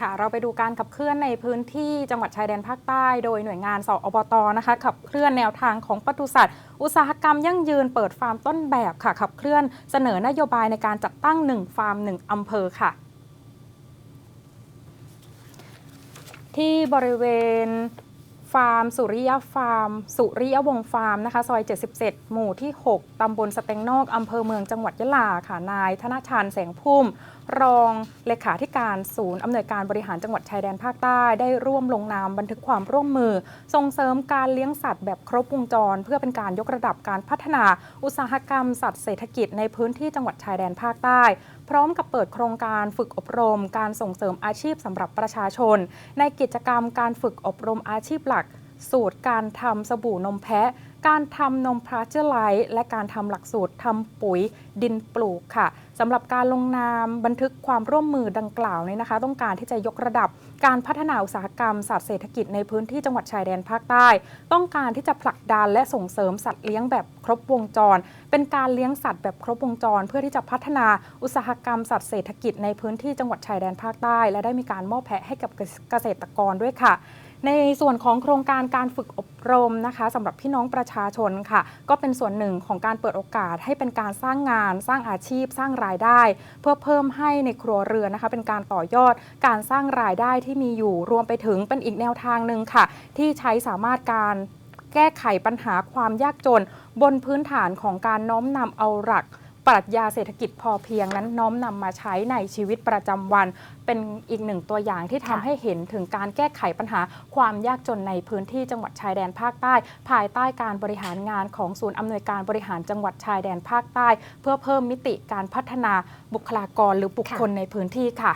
ค่ะ เราไปดูการขับเคลื่อนในพื้นที่จังหวัดชายแดนภาคใต้ โดยหน่วยงานสอบตนะคะขับเคลื่อนแนวทางของปศุสัตว์ อุตสาหกรรมยั่งยืนเปิดฟาร์มต้นแบบค่ะขับเคลื่อนเสนอนโยบายในการจัดตั้ง 1 ฟาร์ม 1 อำเภอค่ะ ที่บริเวณฟา ร์มสุริยฟาร์ม สุริยวงฟาร์มนะคะซอย 77 หมู่ที่ 6 ตำบลสเตงนอกอำเภอเมืองจังหวัดยะลาค่ะนาย ธนชานแสงพุ่ม รองเลขาธิการศูนย์อำนวยการบริหารจังหวัดชายแดนภาคใต้ได้ร่วมลงนามบันทึกความร่วมมือ ส่งเสริมการเลี้ยงสัตว์แบบครบวงจร เพื่อเป็นการยกระดับการพัฒนา อุตสาหกรรมสัตว์เศรษฐกิจในพื้นที่จังหวัดชายแดนภาคใต้ พร้อมกับเปิดโครงการฝึกอบรม การส่งเสริมอาชีพสำหรับประชาชน ในกิจกรรมการฝึกอบรมอาชีพหลัก สูตรการทำสบู่นมแพะ การทำนมพราเจอร์ไลท์และการทำหลักสูตรทำปุ๋ยดินปลูกค่ะสำหรับการลงนามบันทึกความร่วมมือดังกล่าวนี้นะคะ ต้องการที่จะยกระดับการพัฒนาอุตสาหกรรมสัตว์เศรษฐกิจในพื้นที่จังหวัดชายแดนภาคใต้ ต้องการที่จะผลักดันและส่งเสริมสัตว์เลี้ยงแบบครบวงจร เป็นการเลี้ยงสัตว์แบบครบวงจร เพื่อที่จะพัฒนาอุตสาหกรรมสัตว์เศรษฐกิจในพื้นที่จังหวัดชายแดนภาคใต้ และได้มีการมอบแพะให้กับเกษตรกรด้วยค่ะ ในส่วนของโครงการการฝึกอบรมนะคะสำหรับพี่น้องประชาชาชนค่ะ ก็เป็นส่วนหนึ่งของการเปิดโอกาสให้เป็นการสร้างงาน สร้างอาชีพ สร้างรายได้ เพื่อเพิ่มให้ในครัวเรือนนะคะ เป็นการต่อยอดการสร้างรายได้ที่มีอยู่รวมไปถึงเป็นอีกแนวทางหนึ่งค่ะ ที่ใช้สามารถการแก้ไขปัญหาความยากจน บนพื้นฐานของการน้อมนำเอาหลัก ปรัชญาเศรษฐกิจพอเพียงนั้นน้อมนำมาใช้ในชีวิตประจำวัน เป็นอีกหนึ่งตัวอย่างที่ทำให้เห็นถึงการแก้ไขปัญหาความยากจนในพื้นที่จังหวัดชายแดนภาคใต้ ภายใต้การบริหารงานของศูนย์อำนวยการบริหารจังหวัดชายแดนภาคใต้ เพื่อเพิ่มมิติการพัฒนาบุคลากรหรือบุคคลในพื้นที่ค่ะ